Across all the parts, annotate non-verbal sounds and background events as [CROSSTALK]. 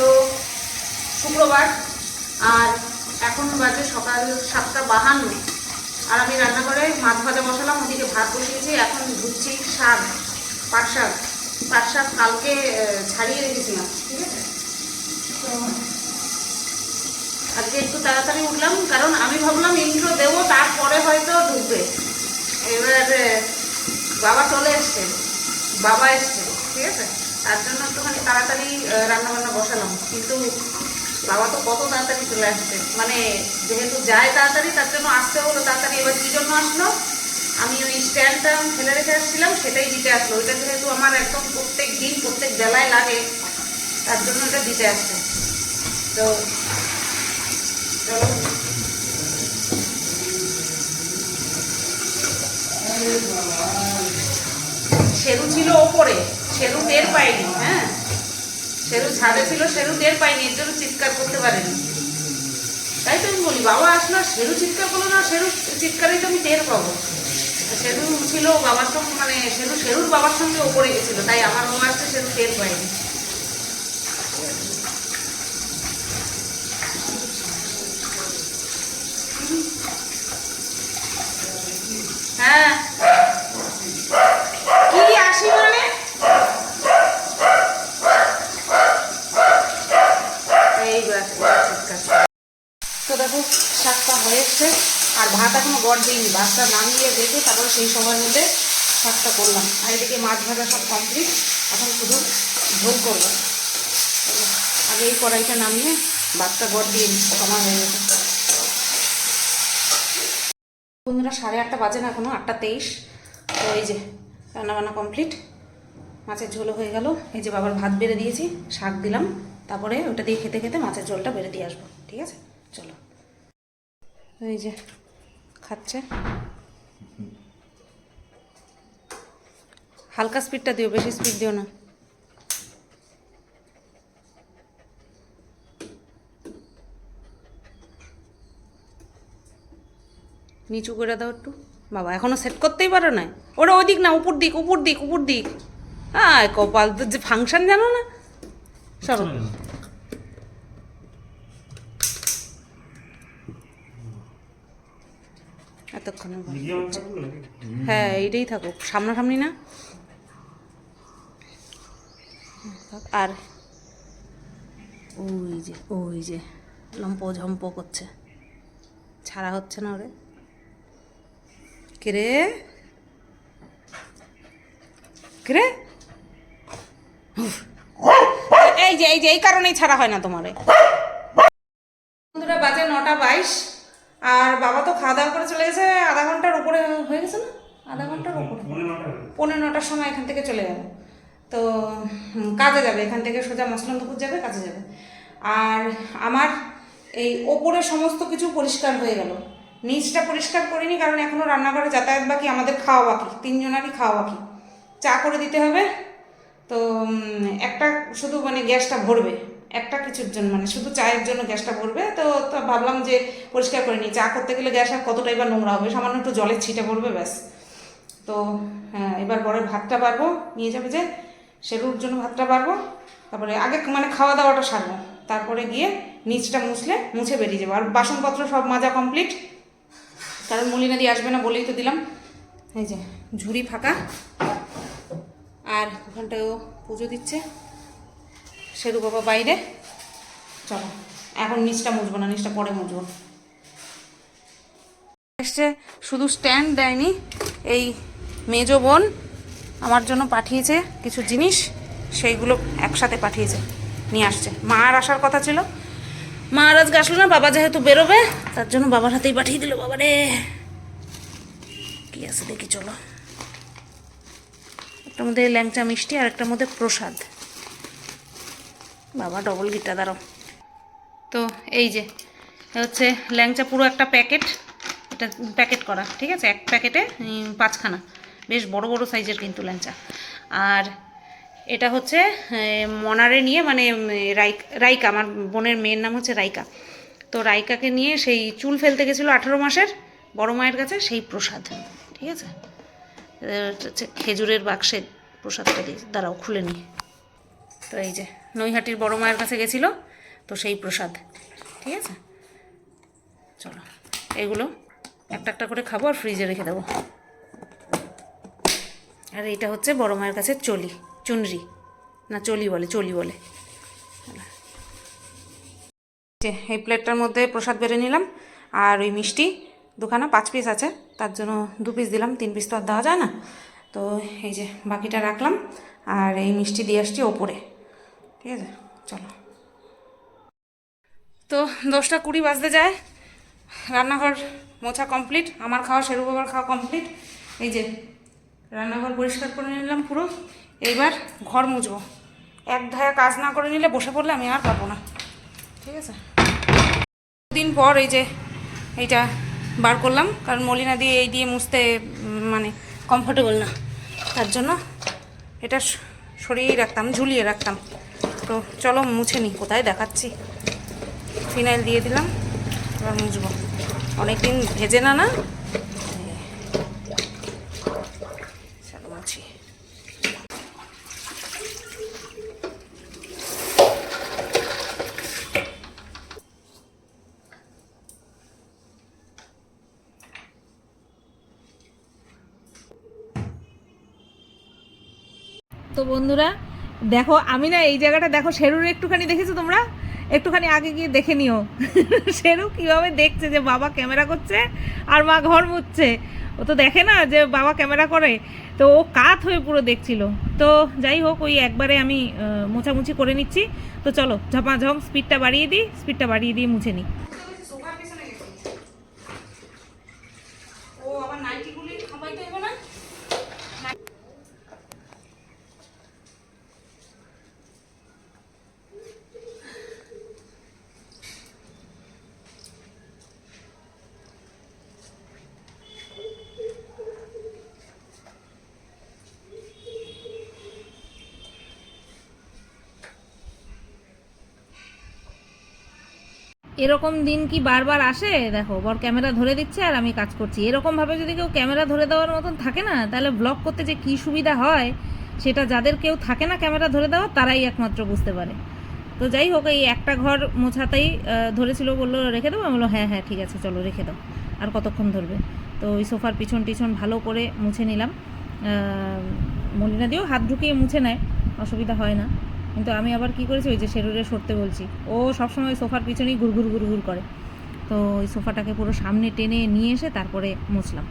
হলো শুক্রবার, আর এখন বাজে সকাল সাতটা বাহান্ন। আর আমি রান্না করে মাছ ভাজা বসালাম ওদিকে ভাত বসিয়েছি, এখন ধুচ্ছি শাক, পাট শাক। পাট শাক কালকে ছাড়িয়ে রেখেছিলাম ঠিক আছে? তো আজকে একটু তাড়াতাড়ি উঠলাম, কারণ আমি ভাবলাম ইন্ট্রো দেবো, তারপরে হয়তো ঢুকবে। এবার বাবা চলে এসছে, বাবা এসছে, ঠিক আছে? তার জন্য একটুখানি তাড়াতাড়ি রান্না বান্না বসালাম। কিন্তু বাবা তো কত তাড়াতাড়ি চলে আসছে। মানে যেহেতু যায় তাড়াতাড়ি, তার জন্য আসতে হলো তাড়াতাড়ি। এবার কী জন্য আসলো? আমি ওই স্ট্যান্ডটা ফেলে রেখে আসছিলাম, সেটাই দিতে আসলো। ওইটা যেহেতু আমার একদম প্রত্যেক দিন প্রত্যেক বেলায় লাগে, তার জন্য এটা দিতে আসছে। তো সেরু ছিল ওপরে। সেরু টের পাইনি হ্যাঁ? সেরু ছাদে ছিল, সেরু টের পাইনি, এর জন্য চিৎকার করতে পারেনি। তাই তো আমি বলি, বাবা আসলো সেরু চিৎকার করল না, সেরু চিৎকারেই তো আমি টের পাবো। সেরু ছিল বাবার সঙ্গে মানে সেরু, সেরুর বাবার সঙ্গে ওপরে গেছিল, তাই আমার বাবা আসছে, সেরু টের পাইনি হ্যাঁ কি আসি মানে এইবার চিৎকার তো দেখো শাকটা আর ভাত এখনও গড় দিইনি। ভাতটা নামিয়ে দেখে তারপরে সেই সময়ের মধ্যে শাকটা করলাম। আর এদিকে মাছ ভাজা সব কমপ্লিট এখন শুধু ঝোল করব। আগে এই কড়াইটা নামিয়ে ভাতটা গড় দিয়ে নিই সময় হয়ে গেছে। বন্ধুরা, সাড়ে আটটা বাজে না এখনও, আটটা তেইশ। তো এই যে রান্নাবান্না কমপ্লিট মাছের ঝোলও হয়ে গেল। এই যে বাবার ভাত বেড়ে দিয়েছি, শাক দিলাম। তারপরে ওটা দিয়ে খেতে খেতে মাছের ঝোলটা বেড়ে দিয়ে আসব। ঠিক আছে? চলো। এই যে, খাচ্ছে। হালকা স্পিডটা দিও, বেশি স্পিড দিও না। নিচু করে দাও একটু। বাবা, এখনও সেট করতেই পারো না ওরা ওই দিক না, উপর দিক উপর দিক উপর দিক। হ্যাঁ কপাল, যে ফাংশন জানো না? সরো। এতক্ষণে হ্যাঁ এইটাই থাকুক। সামনাসামনি না? আর ওই যে ওই যে লম্প ঝম্প করছে। ছাড়া হচ্ছে না ওরে। কিরে? কিরে। এই যে এই যে এই কারণেই ছাড়া হয় না তোমারে। পনেরো নটার সময় এখান থেকে চলে যাবে তো কাজে যাবে, এখান থেকে সোজা মসলন্দপুর যাবে, কাজে যাবে। আর আমার এই ওপরে সমস্ত কিছু পরিষ্কার হয়ে গেল। নিচটা পরিষ্কার করিনি, কারণ এখনও রান্নাঘরে যাতায়াত বাকি, আমাদের খাওয়া বাকি, তিনজনারই খাওয়া বাকি। চা করে দিতে হবে। তো একটা শুধু মানে গ্যাসটা ভরবে, একটা কিছুর জন্য মানে শুধু চায়ের জন্য গ্যাসটা ভরবে। তো তো ভাবলাম যে পরিষ্কার করে নিই। চা করতে গেলে গ্যাস আর কতটাই বা নোংরা হবে, সামান্য একটু জলের ছিটে পড়বে ব্যাস। তো হ্যাঁ এবার পরে ভাতটা পারব। নিয়ে যাবে যে সেরুর জন্য ভাতটা পারব। তারপরে আগে মানে খাওয়া দাওয়াটা সারবো। তারপরে গিয়ে নিচটা মুছলে মুছে বেরিয়ে যাব। আর বাসনপত্র সব মাজা কমপ্লিট। কারণ মলিনা দিয়ে আসবে না বলেই তো দিলাম। এই যে, ঝুড়ি ফাঁকা। আর ওখানটায়ও পুজো দিচ্ছে। সেরু বাবা বাইরে। চলো, এখন নিচটা মুছবো না, নিচটা পরে মুছবো। এসছে, শুধু স্ট্যান্ড দেয়নি, এই মেজো বোন আমার জন্য পাঠিয়েছে কিছু জিনিস, সেইগুলো একসাথে পাঠিয়েছে, নিয়ে আসছে। মা আর আসার কথা ছিল। মা আর আজকে আসলো না, বাবা যেহেতু বেরোবে, তার জন্য বাবার হাতেই পাঠিয়ে দিল, বাবারে। কি আছে দেখি, চলো। একটার মধ্যে ল্যাংচা মিষ্টি আর একটার মধ্যে প্রসাদ। বাবা ডবল গিটা দাঁড়াও। তো এই যে হচ্ছে ল্যাংচা পুরো একটা প্যাকেট, এটা প্যাকেট করা, ঠিক আছে? এক প্যাকেটে পাঁচখানা। বেশ বড় বড় সাইজের কিন্তু ল্যাংচা। আর এটা হচ্ছে মনারে নিয়ে মানে রাইক- আমার বোনের মেয়ের নাম হচ্ছে রাইকা। তো রাইকাকে নিয়ে সেই চুল ফেলতে গেছিল আঠারো মাসের, বড় মায়ের কাছে সেই প্রসাদ। ঠিক আছে? খেজুরের বাক্সের প্রসাদটা দিয়ে, দাঁড়াও, খুলে নিয়ে তো এই যে, নৈহাটির বড় মায়ের কাছে গেছিল, তো সেই প্রসাদ। ঠিক আছে? চলো, এগুলো একটা একটা করে খাব আর ফ্রিজে রেখে দেবো। আর এটা হচ্ছে বড় মায়ের কাছে চলি, চুনরি। না, চলি বলে চলি বলে। এই প্লেটটার মধ্যে প্রসাদ বেড়ে নিলাম আর ওই মিষ্টি দুখানা, পাঁচ পিস আছে। তার জন্য দু পিস দিলাম, তিন পিস তো আর দেওয়া যায় না। তো এই যে, বাকিটা রাখলাম আর এই মিষ্টি দিয়ে আসছি ওপরে। ঠিক আছে? চলো। তো দশটা কুড়ি বাজতে যায়। রান্নাঘর মোছা কমপ্লিট, আমার খাওয়া বাবার খাওয়া কমপ্লিট। এই যে রান্নাঘর পরিষ্কার করে নিলাম পুরো। এইবার ঘর মুছবো। এক ধায়া কাজ না করে নিলে বসে পড়লে আমি আর পারব না। ঠিক আছে? দিন পর এই যে এইটা বার করলাম, কারণ মলিনা দিয়ে এই দিয়ে মুছতে মানে কমফোর্টেবল না। তার জন্য এটা সরিয়েই রাখতাম, ঝুলিয়ে রাখতাম। তো চলো মুছে নিই, কোথায় দেখাচ্ছি। ফিনাইল দিয়ে দিলাম, এবার মুছবো। অনেকদিন ভেজে না না? মুছি তো বন্ধুরা দেখো আমি না এই জায়গাটা দেখো শেরুর একটুখানি দেখেছ তোমরা? একটুখানি আগে গিয়ে দেখে নিও। সেরু কীভাবে দেখছে যে বাবা ক্যামেরা করছে আর মা ঘর মুচ্ছে ও তো দেখে না যে বাবা ক্যামেরা করে। তো ও কাত হয়ে পুরো দেখছিল। তো যাই হোক, ওই একবারে আমি মোছামুছি করে নিচ্ছি। তো চলো, ঝপাঝম স্পিডটা বাড়িয়ে দিই স্পিডটা বাড়িয়ে দিয়ে মুছে নিই সোফার পেছনে গেছি ও আবার নাইটিগুলি খাবাইতে হবে না এরকম দিন কি বারবার আসে? দেখো, বর ক্যামেরা ধরে দিচ্ছে আর আমি কাজ করছি। এরকম ভাবে যদি কেউ ক্যামেরা ধরে দেওয়ার মতন থাকে না, তাহলে ব্লগ করতে যে কি সুবিধা হয়, সেটা যাদের কেউ থাকে না ক্যামেরা ধরে দেওয়া, তারাই একমাত্র বুঝতে পারে। তো যাই হোক, এই একটা ঘর মোছাতেই ধরেছিল, বলল, রেখে দেবো? আমি বলল হ্যাঁ হ্যাঁ ঠিক আছে, চলো, রেখে দাও। আর কতক্ষণ ধরবে? তো ওই সোফার পিছন টিছন ভালো করে মুছে নিলাম। মলিনা দিয়েও হাত ঢুকিয়ে মুছে নেয়, অসুবিধা হয় না। কিন্তু আমি আবার কি করেছি, ওই যে শেরুরে সরতে বলছি। ও সবসময় সোফার পিছনেই ঘুরঘুর ঘুরঘুর করে। তো ওই সোফাটাকে পুরো সামনে টেনে নিয়ে এসে তারপরে মুছলাম।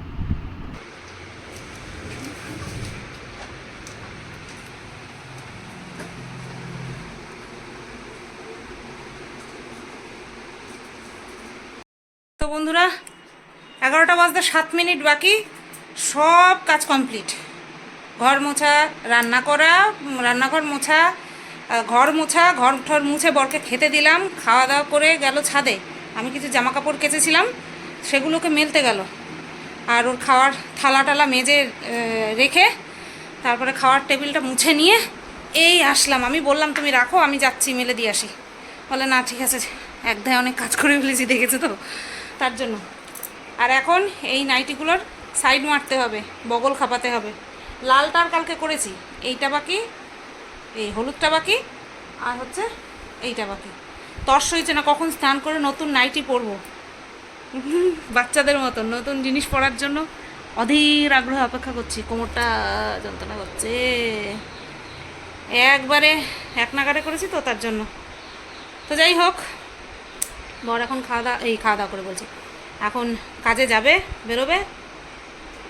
তো বন্ধুরা, এগারোটা বাজতে সাত মিনিট বাকি। সব কাজ কমপ্লিট। ঘর মোছা, রান্না করা, রান্নাঘর মোছা ঘর মোছা, ঘর ঠর মুছে বরকে খেতে দিলাম, খাওয়া দাওয়া করে গেল ছাদে। আমি কিছু জামা কাপড় কেচেছিলাম, সেগুলোকে মেলতে গেল। আর ওর খাওয়ার থালা টালা মেজে রেখে তারপরে খাওয়ার টেবিলটা মুছে নিয়ে এই আসলাম। আমি বললাম, তুমি রাখো, আমি যাচ্ছি, মেলে দিয়ে আসি। বলে, না, ঠিক আছে, এক ধায় অনেক কাজ করে ফেলেছি, দেখেছ তো? তার জন্য। আর এখন এই নাইটিগুলোর সাইড মারতে হবে, বগল খাপাতে হবে। লালটার কালকে করেছি, এইটা বাকি এই হলুদটা বাকি, আর হচ্ছে এইটা বাকি। তর্স হয়েছে না কখন স্নান করে নতুন নাইটি পরবো? বাচ্চাদের মতন, নতুন জিনিস পরার জন্য অধীর আগ্রহ অপেক্ষা করছি, কোমরটা যন্ত্রণা করছে। একবারে এক নাগারে করেছি তো তার জন্য। তো যাই হোক, বর এখন খাওয়া দাওয়া, এই খাওয়া দাওয়া করে বলছি, এখন কাজে যাবে, বেরোবে?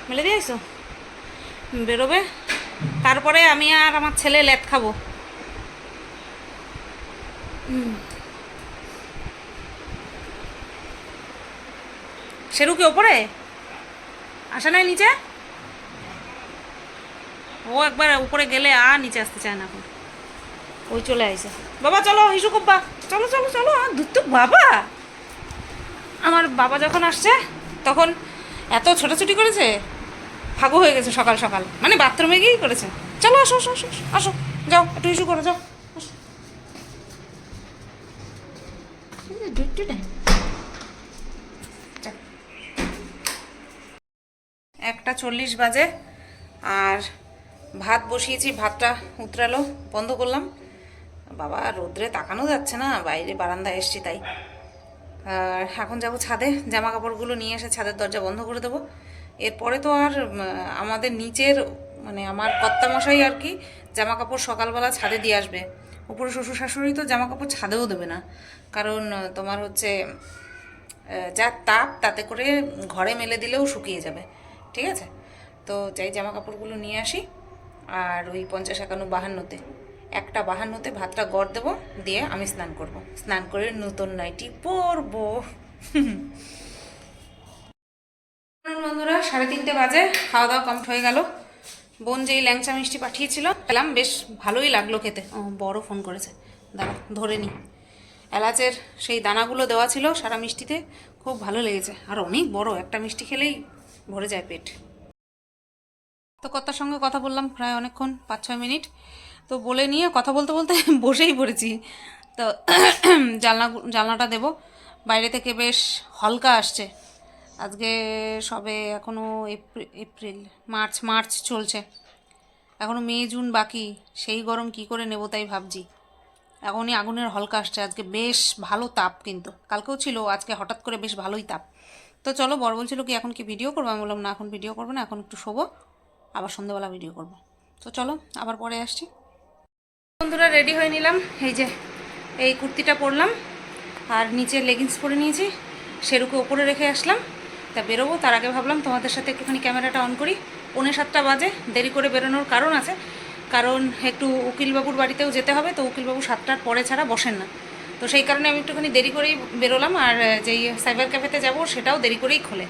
মেলে দিয়েছ? বেরোবে? তারপরে আমি আর আমার ছেলে লেট খাব। সেরু কি ওপরে? আসে নাই নিচে? ও একবার উপরে গেলে আর নিচে আসতে চায় না এখন। ওই চলে আইসে বাবা চলো হিসু কব্বা চলো চলো চলো তো বাবা। আমার বাবা যখন আসছে তখন এত ছোটাছুটি করেছে? ফাগু হয়ে গেছে সকাল সকাল। মানে বাথরুমে গিয়েই করেছে। চলো আসো আসো আসো আসো, যাও একটু ইস্যু করো। যাও। একটা চল্লিশ বাজে আর ভাত বসিয়েছি ভাতটা উতরালো বন্ধ করলাম। বাবা রোদ্রে তাকানো যাচ্ছে না বাইরে বারান্দায় এসছি তাই। আর এখন যাব ছাদে জামা কাপড়গুলো নিয়ে এসে ছাদের দরজা বন্ধ করে দেবো। এরপরে তো আর আমাদের নিচের মানে আমার কর্তামশাই আর কি জামা কাপড় সকালবেলা ছাদে দিয়ে আসবে। উপরে শ্বশুর শাশুড়ি তো জামা কাপড় ছাদেও দেবে না। কারণ তোমার হচ্ছে যা তাপ তাতে করে ঘরে মেলে দিলেও শুকিয়ে যাবে। ঠিক আছে? তো যাই জামা কাপড়গুলো নিয়ে আসি। আর ওই পঞ্চাশ একান্ন বাহান্নতে। একটা বাহান্নতে ভাতটা গড় দেবো, দিয়ে আমি স্নান করব। স্নান করে নতুন নাইটি পরবো। [LAUGHS] সাড়ে তিনটে বাজে খাওয়া দাওয়া কমপ্লিট হয়ে গেল। বোন যেই ল্যাংচা মিষ্টি পাঠিয়েছিল, খেলাম, বেশ ভালোই লাগল খেতে। বড় ফোন করেছে। দাঁড়া, ধরে নি। এলাচের সেই দানাগুলো দেওয়া ছিল সারা মিষ্টিতে, খুব ভালো লেগেছে। আর অনেক বড়, একটা মিষ্টি খেলেই ভরে যায় পেট। তো কর্তার সঙ্গে কথা বললাম প্রায় অনেকক্ষণ পাঁচ ছয় মিনিট। তো বলে নিয়ে কথা বলতে বলতে [LAUGHS] বসেই পড়েছি। তো [CLEARS THROAT] জানলা, জানলাটা দেব। বাইরে থেকে বেশ হালকা আসছে। আজকে সবে এখনও এপ্রিল এপ্রিল, মার্চ মার্চ চলছে। এখনও মে, জুন বাকি। সেই গরম কি করে নেব তাই ভাবছি। এখনই আগুনের হলকা আসছে। আজকে বেশ ভালো তাপ কিন্তু। কালকেও ছিল, আজকে হঠাৎ করে বেশ ভালোই তাপ। তো চলো, বর বলছিল কি, এখন কি ভিডিও করব? আমি বললাম, না, এখন ভিডিও করব না, এখন একটু শোবো। আবার সন্ধ্যেবেলা ভিডিও করব। তো চলো, আবার পরে আসছি। বন্ধুরা রেডি হয়ে নিলাম। এই যে, এই কুর্তিটা পরলাম। আর নিচে লেগিংস পরে নিয়েছি। সেরুকে ওপরে রেখে আসলাম। তা বেরোবো, তার আগে ভাবলাম তোমাদের সাথে একটুখানি ক্যামেরাটা অন করি। পৌনে সাতটা বাজে, দেরি করে বেরোনোর কারণ আছে। কারণ একটু উকিলবাবুর বাড়িতেও যেতে হবে, তো উকিলবাবু সাতটার পরে ছাড়া বসেন না। তো সেই কারণে আমি একটুখানি দেরি করেই বেরোলাম, আর যেই সাইবার ক্যাফেতে যাব সেটাও দেরি করেই খোলে।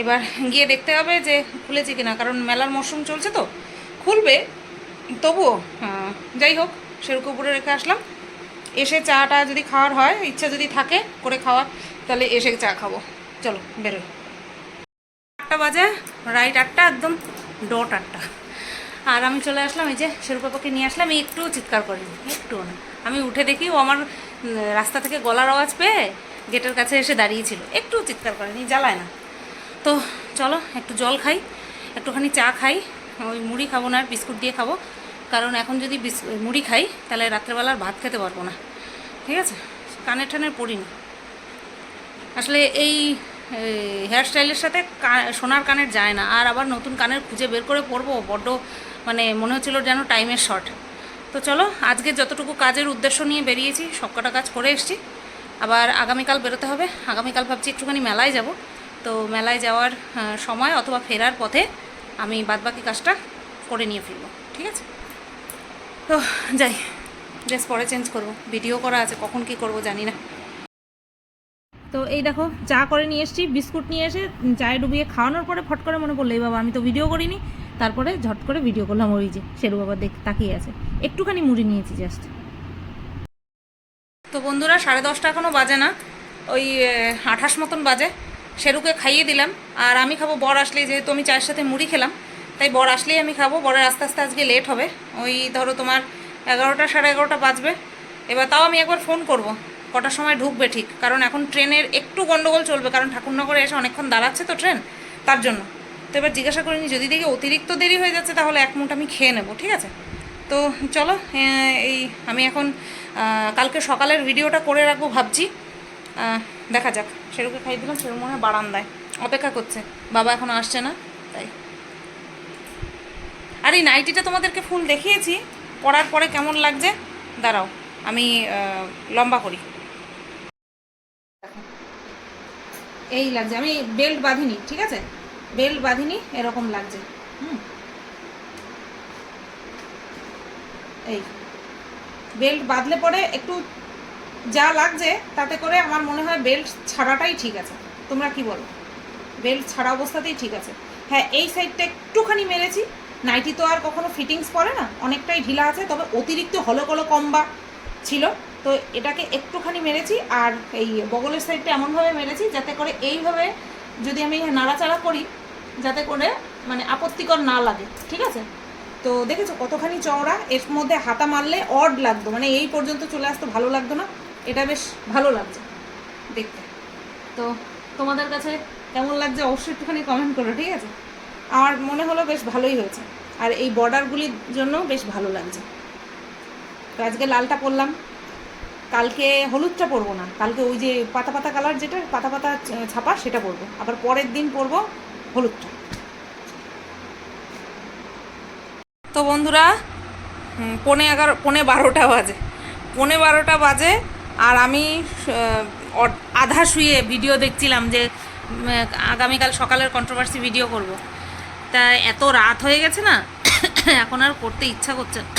এবার গিয়ে দেখতে হবে যে খুলেছে কিনা, কারণ মেলার মরশুম চলছে তো। খুলবে, তবুও যাই হোক, সেরকম উপরে রেখে আসলাম। এসে চাটা যদি খাওয়ার হয়, ইচ্ছা যদি থাকে করে খাওয়ার, তাহলে এসে চা খাব। চলো, বেরোই। আটটা বাজে রাইট আটটা, একদম ডট আটটা। আর আমি চলে আসলাম, এই যে শেরুপাপাকে নিয়ে আসলাম, এই একটু চিৎকার করিনি একটু না। আমি উঠে দেখি ও আমার রাস্তা থেকে গলার আওয়াজ পেয়ে গেটের কাছে এসে দাঁড়িয়েছিল। একটু চিৎকার করেনি, জ্বালায় না। তো চলো, একটু জল খাই, একটুখানি চা খাই, ওই মুড়ি খাব না আর বিস্কুট দিয়ে খাব। কারণ এখন যদি মুড়ি খাই, তাহলে রাত্রেবেলার ভাত খেতে পারব না। ঠিক আছে? কানের টানের পড়িনি। আসলে এই হেয়ার স্টাইলের সাথে সোনার কানের যায় না। আর আবার নতুন কানের খুঁজে বের করে পরবো, বড্ড মানে মনে হচ্ছিল যেন টাইমের শর্ট তো চলো, আজকে যতটুকু কাজের উদ্দেশ্য নিয়ে বেরিয়েছি, সবকটা কাজ করে এসেছি। আবার আগামীকাল বেরোতে হবে। আগামীকাল ভাবছি একটুখানি মেলায় যাব। তো মেলায় যাওয়ার সময় অথবা ফেরার পথে আমি বাদবাকি কাজটা করে নিয়ে ফিরবো, ঠিক আছে? তো যাই ড্রেস পরে চেঞ্জ করব। ভিডিও করা আছে, কখন কি করব জানি না। তো এই দেখো, চা করে নিয়ে এসেছি, বিস্কুট নিয়ে এসে চায়ে ডুবিয়ে খাওয়ানোর পরে ফট করে মনে পড়ল, এই বাবা, আমি তো ভিডিও করিনি। তারপরে ঝট করে ভিডিও করলাম ওই যে, শেরু বাবা দেখ, তাকিয়ে আছে। একটুখানি মুড়ি নিয়েছি জাস্ট তো বন্ধুরা, সাড়ে দশটা এখনও বাজে না, ওই আঠাশ মতন বাজে। সেরুকে খাইয়ে দিলাম, আর আমি খাব বর আসলেই, যেহেতু আমি চায়ের সাথে মুড়ি খেলাম, তাই বর আসলেই আমি খাব। বরের আস্তে আস্তে আজকে লেট হবে। ওই ধরো তোমার এগারোটা, সাড়ে এগারোটা বাজবে। এবার তাও আমি একবার ফোন করব। কটার সময় ঢুকবে ঠিক। কারণ এখন ট্রেনের একটু গন্ডগোল চলবে, কারণ ঠাকুরনগরে এসে অনেকক্ষণ দাঁড়াচ্ছে তো ট্রেন, তার জন্য। তো এবার জিজ্ঞাসা করিনি, যদি দেখি অতিরিক্ত দেরি হয়ে যাচ্ছে তাহলে এক মুঠ আমি খেয়ে নেব, ঠিক আছে? তো চলো এই, আমি এখন কালকে সকালের ভিডিওটা করে রাখব ভাবছি। দেখা যাক। সেরকম খাই দিলাম সেরকম মনে হয় বারান্দায়। অপেক্ষা করছে। বাবা এখন আসছে না, তাই। আর, এই নাইটিটা তোমাদেরকে ফুল দেখিয়েছি, পরার পরে কেমন লাগছে? দাঁড়াও, আমি লম্বা করি। এই লাগছে। আমি বেল্ট বাঁধিনি, ঠিক আছে? বেল্ট বাঁধিনি, এরকম লাগছে। হুম। এই। বেল্ট বাঁধলে পরে একটু যা লাগছে, তাতে করে আমার মনে হয় বেল্ট ছাড়াটাই ঠিক আছে। তোমরা কি বলো? বেল্ট ছাড়া অবস্থাতেই ঠিক আছে। হ্যাঁ এই সাইডটা একটুখানি মেরেছি। নাইটি তো আর কখনো ফিটিংস পরে না, অনেকটাই ঢিলা আছে, তবে অতিরিক্ত হলো কলো কম্বা ছিল। তো এটাকে একটুখানি মেরেছি আর এই বগলের সাইডটা এমনভাবে মেরেছি যাতে করে এইভাবে যদি আমি নাড়াচাড়া করি, যাতে করে মানে আপত্তিকর না লাগে, ঠিক আছে? তো দেখেছ কতখানি চওড়া? এর মধ্যে হাতা মারলে অড লাগতো মানে এই পর্যন্ত চলে আসতো ভালো লাগতো না, এটা বেশ ভালো লাগছে দেখতে। তো তোমাদের কাছে কেমন লাগছে অবশ্যই একটুখানি কমেন্ট করো, ঠিক আছে? আমার মনে হলো বেশ ভালোই হয়েছে, আর এই বর্ডারগুলির জন্য বেশ ভালো লাগছে। তো আজকে লালটা পরলাম। কালকে হলুদটা পরবো না। কালকে ওই যে পাতা পাতা কালার যেটা, পাতা পাতা ছাপা, সেটা পরবো। আবার পরের দিন পরবো হলুদটা। তো বন্ধুরা পনে এগারো, পনে বারোটা বাজে। পনে বারোটা বাজে আর আমি আধা শুয়ে ভিডিও দেখছিলাম যে আগামীকাল সকালের কন্ট্রোভার্সি ভিডিও করব। তা এত রাত হয়ে গেছে না, [COUGHS] এখন আর করতে ইচ্ছা করছে না।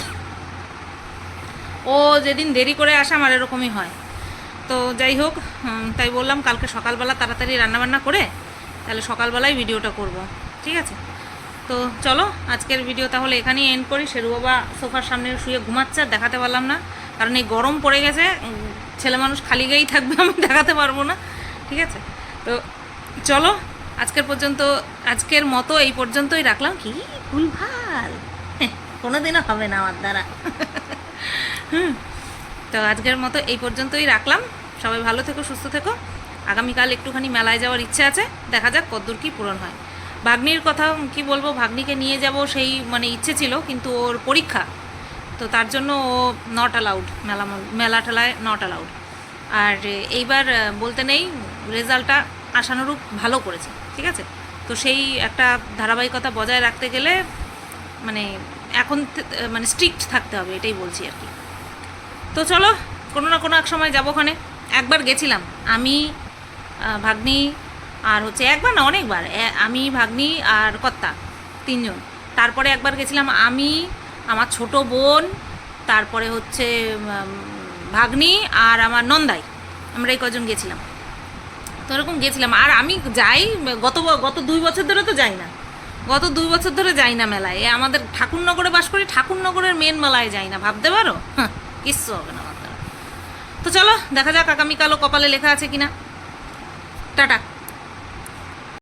ও যেদিন দেরি করে আসে, আমার এরকমই হয়। তো যাই হোক তাই বললাম কালকে সকালবেলা তাড়াতাড়ি রান্নাবান্না করে, তাহলে সকালবেলায় ভিডিওটা করব, ঠিক আছে? তো চলো, আজকের ভিডিও তাহলে এখানেই এন্ড করি। শেরু বাবা সোফার সামনে শুয়ে ঘুমাচ্ছে, আর দেখাতে পারলাম না। কারণ এই গরম পড়ে গেছে ছেলে মানুষ খালি গায়েই থাকবে, আমি দেখাতে পারব না, ঠিক আছে? তো চলো, আজকের পর্যন্ত, আজকের মতো এই পর্যন্তই রাখলাম। কি ভুলভাল? কোনোদিনও হবে না আমার দ্বারা। [LAUGHS] হুম। তো আজকের মতো এই পর্যন্তই রাখলাম। সবাই ভালো থেকো, সুস্থ থেকো। আগামীকাল একটুখানি মেলায় যাওয়ার ইচ্ছে আছে। দেখা যাক কদ্দূর কি পূরণ হয়। ভাগ্নির কথা কি বলব, ভাগ্নিকে নিয়ে যাব সেই মানে ইচ্ছে ছিল, কিন্তু ওর পরীক্ষা। তো তার জন্য ও নট অ্যালাউড মেলা মেলা ঠেলায় নট অ্যালাউড আর এইবার বলতে নেই রেজাল্টটা আশানুরূপ ভালো করেছে, ঠিক আছে? তো সেই একটা ধারাবাহিকতা বজায় রাখতে গেলে মানে এখন মানে স্ট্রিক্ট থাকতে হবে, এটাই বলছি আর কি। তো চলো, কোনো না কোনো এক সময় যাব ওখানে। একবার গেছিলাম, আমি ভাগ্নি আর হচ্ছে একবার না, অনেকবার আমি, ভাগ্নি আর কর্তা তিনজন। তারপরে একবার গেছিলাম আমি, আমার ছোট বোন, তারপরে হচ্ছে ভাগ্নি আর আমার নন্দাই। আমরা এই কজন গেছিলাম। তো এরকম গেছিলাম, আর আমি যাই, গত গত দুই বছর ধরে তো যাই না। গত দুই বছর ধরে যাই না মেলায়। এ আমাদের ঠাকুরনগরে বাস করি, ঠাকুরনগরের মেন মেলায় যাই না, ভাবতে পারো? কিচ্ছু হবে না তো চলো, দেখা যাক আগামীকালও কপালে লেখা আছে কিনা। টাটা।